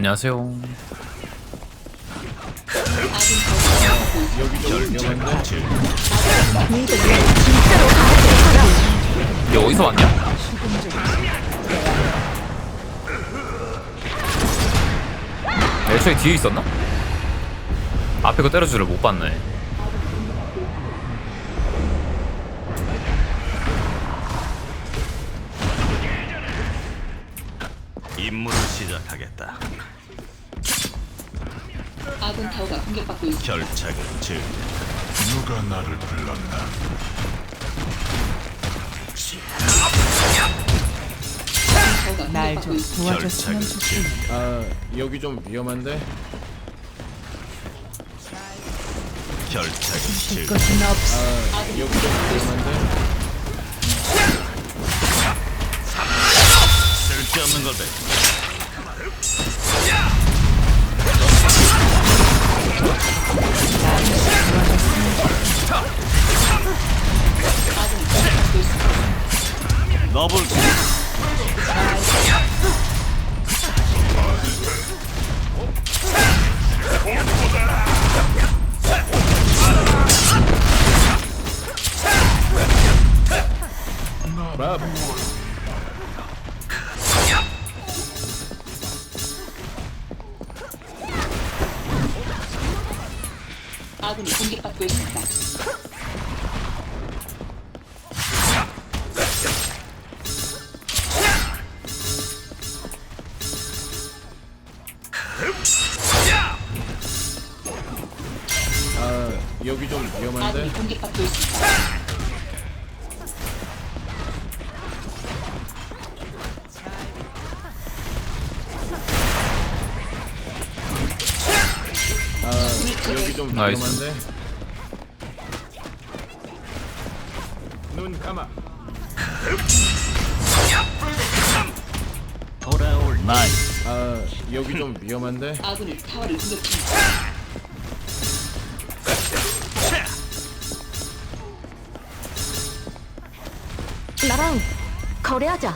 안녕하세요. 얘 어디서 왔냐? 애초에 뒤에 있었나? 앞에 거 때려주를 못 봤네. 임무를 시작하겠다. 아군 타워가 공격받고 있습니다. 결착을 즐겨. 누가 나를 불렀나? 타워가 날 공격받고 좀 있습니다. 도와줬으면 좋겠네. 아 여기 좀 위험한데? 결착을 즐겨. 것은 없어. 아 여기 좀 위험한데? 쓸데없는 걸 배. 너블. 브라보 여기 좀 위험한데? 아군이 공격받고 있습니다. 아 여기 좀 나이스. 위험한데? 눈 감아 돌아올 나이. 아 여기 좀 위험한데? 아군이 타워를 공격 중입니다. 나랑 거래하자.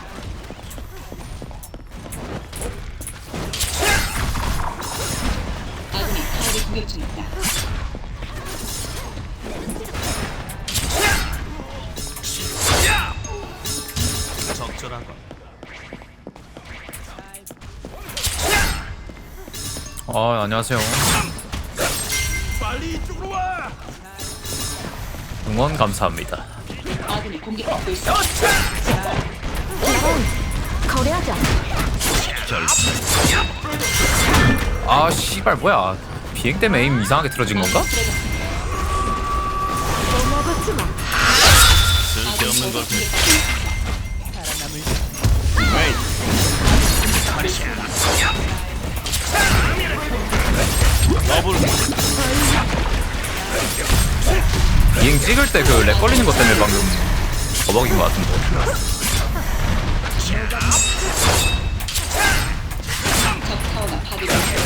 아군이 타워를 공격. 적절한 것. 아 안녕하세요. 빨리 이쪽으로 와. 응원 감사합니다. 공격받고. 나랑 거래하자. 아 씨발 뭐야? 비행 때문에 에임 이상하게 틀어진 건가? 비행 찍을 때 그 렉 걸리는 것 때문에 방금 버벅인 것 같은데. 적 타워가 파괴되었습니다.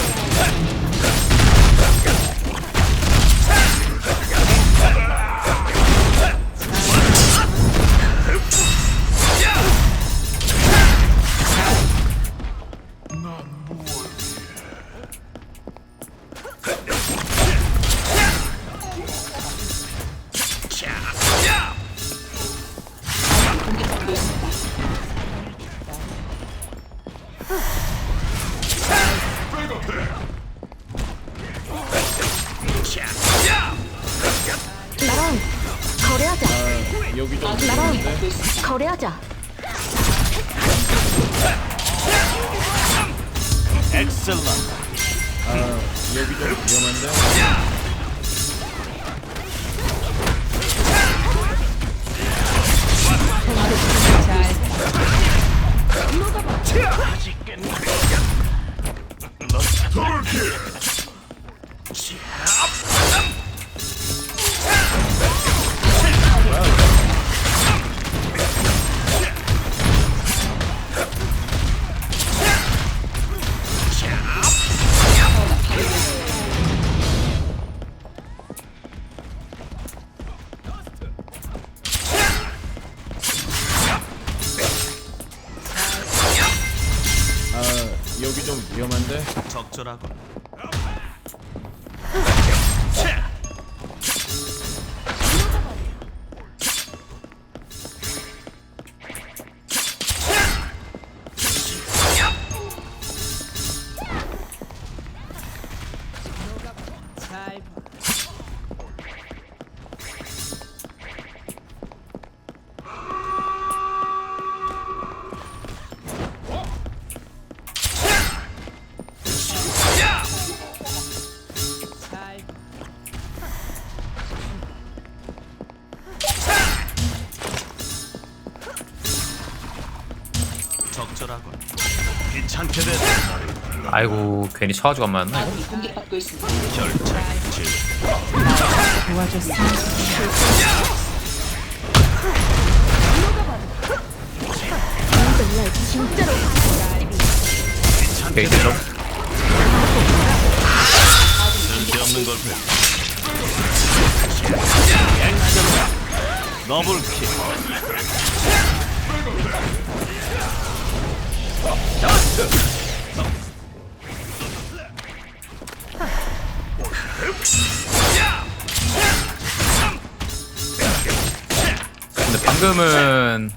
엑셀런 아 여기 좀 위험한데 잘. 아직 군. 적절하 아이고 괜히 쳐가지고 안? 아군이 공격받고 있습니다. 쓸데없는 걸 배. 더블킬. 근데 방금은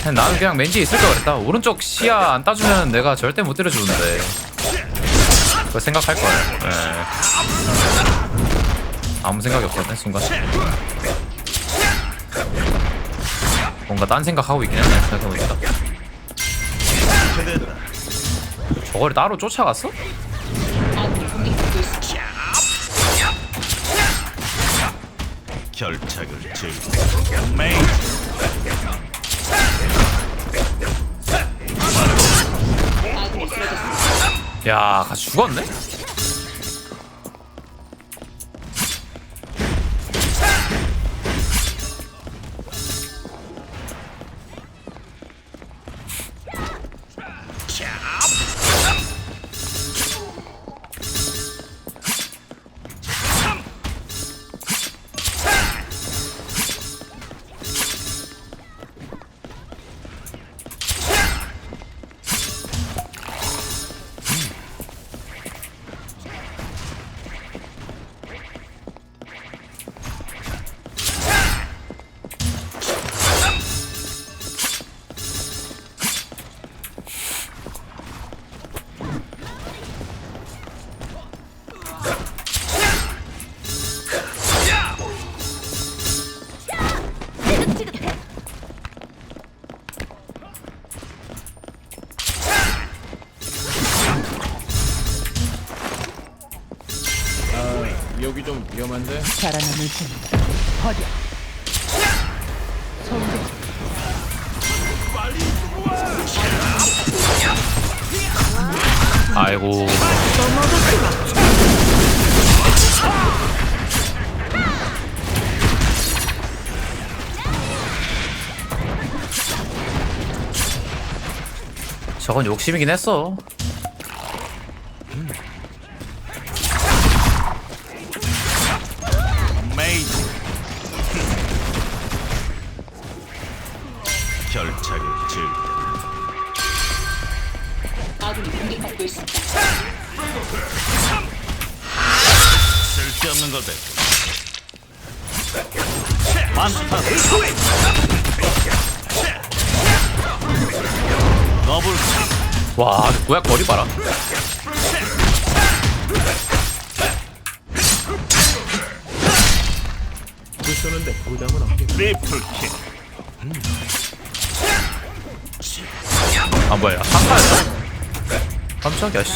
그냥 나는 그냥 맨 뒤에 있을 걸 그랬다 오른쪽 시야 안 따주면 내가 절대 못 때려주는데 그거 생각할 거야 예. 아무 생각이 없었네 순간 뭔가 딴 생각하고 있긴 했네 생각해보니까. 저거를 따로 쫓아갔어? 결착을 질. 메인. 야 같이 죽었네? 좀 위험한데? 살아남을 테니까 버려. 아이고. 넘어가지 마 저건 욕심이긴 했어 뭐야 거리 봐라 글 쓰는데 부담은 없겠 트리플 킥. 아 뭐야 한타였어? 깜짝이야 씨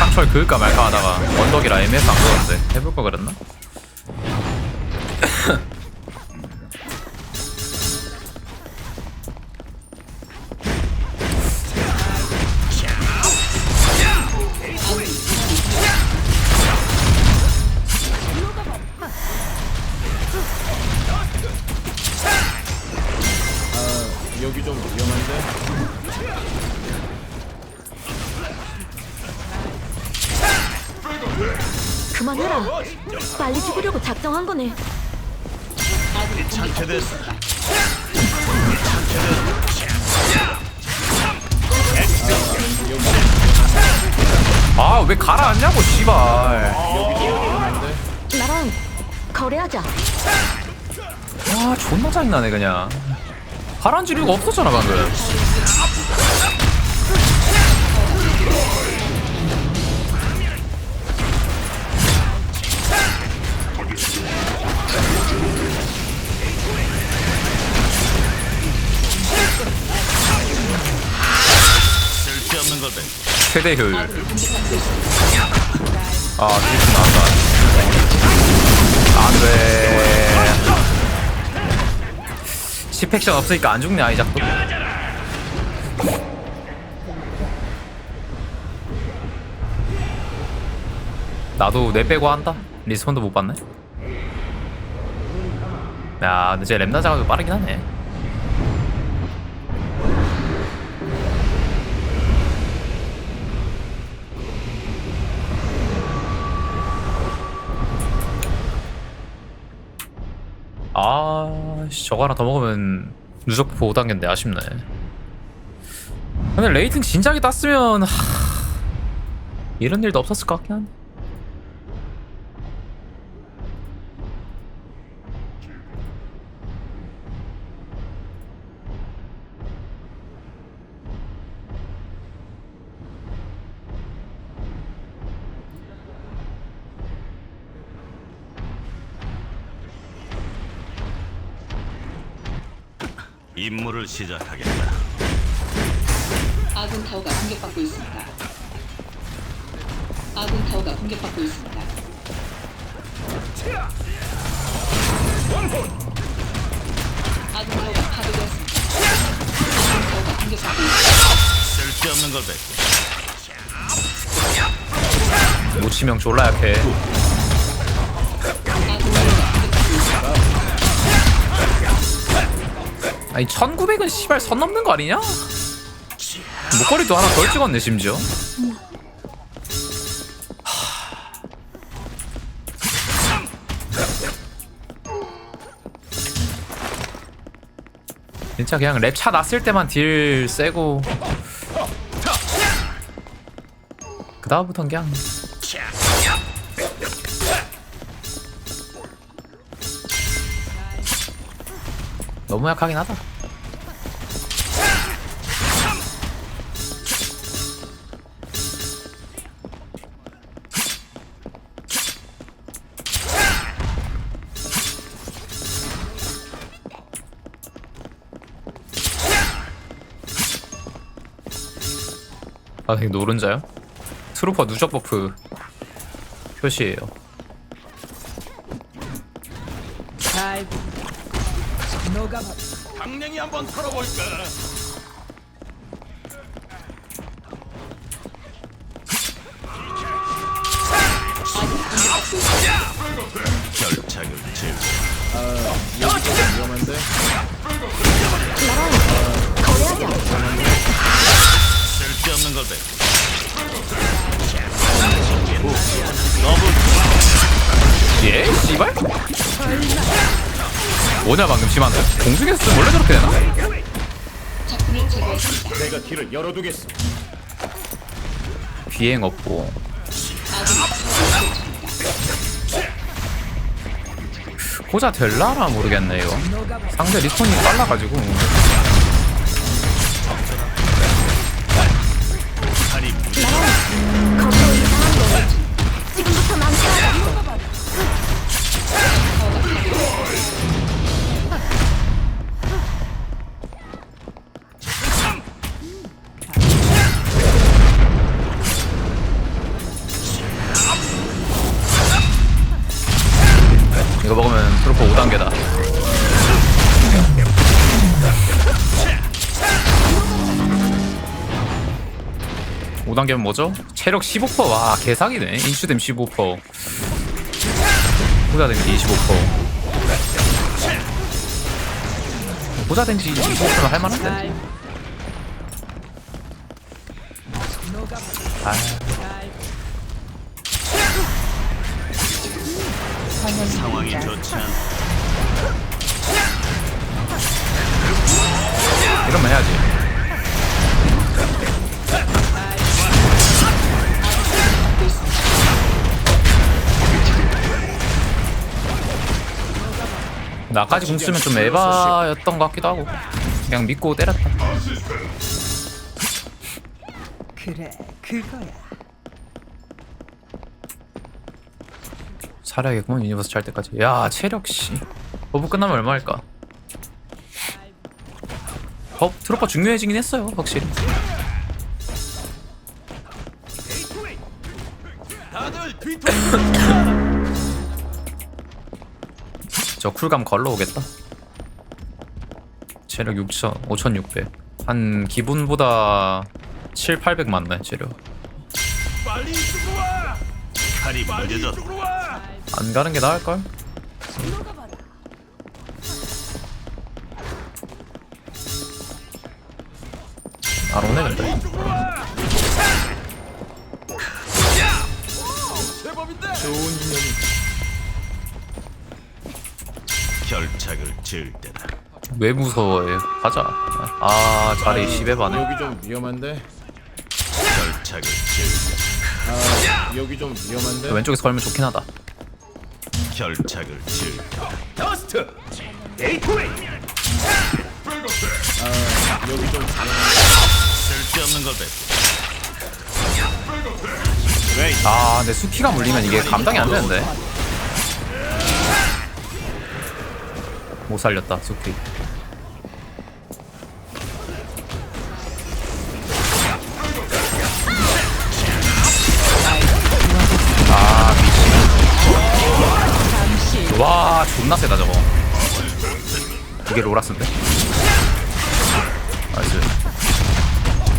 상철 그을까 말까 하다가 언덕이라 애매해서 안 그러는데 해볼 거 그랬나? 아왜 가라앉냐고 씨발 나랑 거래하자. 아 존나 짜증나네 그냥 가라앉을 이유가 없었잖아 방금 쓸데없는 걸 배. 최대 효율. 아 뒤에서 나온다 안 돼. 10팩션 없으니까 안 죽네 아이작도. 나도 내 빼고 한다? 리스폰도 못 봤네? 야 근데 쟤 랩나 작업이 빠르긴 하네 저거 하나 더 먹으면 누적 5단계인데 아쉽네. 근데 레이팅 진작에 땄으면 하... 이런 일도 없었을 것 같긴 한데. 임무를 시작하겠다. 아군 타워가 공격받고 있습니다. 아군 타워가 공격받고 있습니다. 아군 타워가 파괴되었습니다. 아군 타워가 공격받고 있습니다. 쓸데없는 걸 배. 무치명 졸라 약해. 아니 1900은 씨발 선 넘는 거 아니냐? 목걸이도 하나 덜 찍었네 심지어. 진짜 그냥 랩차 났을 때만 딜 세고 그 다음부턴 그냥 너무 약하긴 하다. 아, 이거 노른자요? 트루퍼 누적 버프 표시예요. 잘. 강냉이 한번 털어볼까? 결착을 질. 아 위험한데 나랑 거래하자. 쓸데없는 걸 배. 너블 예? 씨발? 뭐냐 방금 심한데? 공중에서 원래 저렇게 되나? 내가 길을 열어두겠어 비행 없고 고자 될라나 모르겠네 이거 상대 리스폰이 빨라가지고 단계다. 오단계면 뭐죠? 체력 15%와 개사기네. 인슈댐 15% 보자 데미지 25% 보자 데미지 25%면 할만한데? 잘 상황이 좋지 이런만 해야지. 나까지 공 쓰면 좀 에바였던 것 같기도 하고. 그냥 믿고 때렸다. 그래 그거야. 살아야겠구만 유니버스 잘 때까지. 야 체력 씨. 버프 끝나면 얼마 할까? 버 트로퍼 중요해지긴 했어요 확실히. 저 쿨감 걸러 오겠다. 체력 6천 5600 한 기분보다 7, 800 맞네 체력. 빨리 이쪽으로 와. 칼이 무뎌졌다. 안 가는 게 나을걸? 안 오네 근데. 좋은 인연이 결착을 지을 때다. 왜 무서워해 가자 아 자리 10에 반해 여기 좀 위험한데. 결착을 지을 아 여기 좀 위험한데. 왼쪽에서 걸면 좋긴 하다. 결착을. 아 여기 좀 쓸데없는 걸 뱉고. 아 근데 수키가 물리면 이게 감당이 안 되는데 못 살렸다 수키 존나 세다 저거. 이게 로라스인데? 나이스.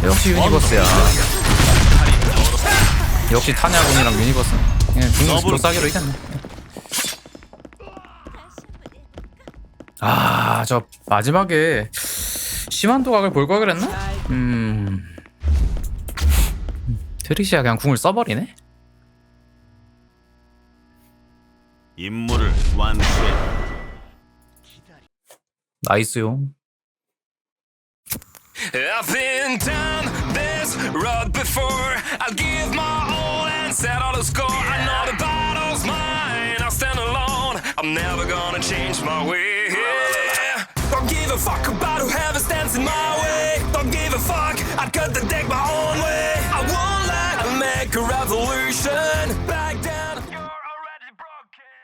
역시 유니버스야. 역시 타냐군이랑 유니버스. 그냥 중국 더블. 조싸기로 이겼네. 아저 마지막에 심한 도각을 볼 걸 그랬나? 음. 트리시아 그냥 궁을 써버리네? 나이스요 I've been down this road before. I'll give my all and settle the score. I know the battle's mine. I'll stand alone. I'm never gonna change my way. Don't give a fuck about whoever stands in my way. Don't give a fuck. I cut the deck my own way. I won't let them make a revolution. Back down.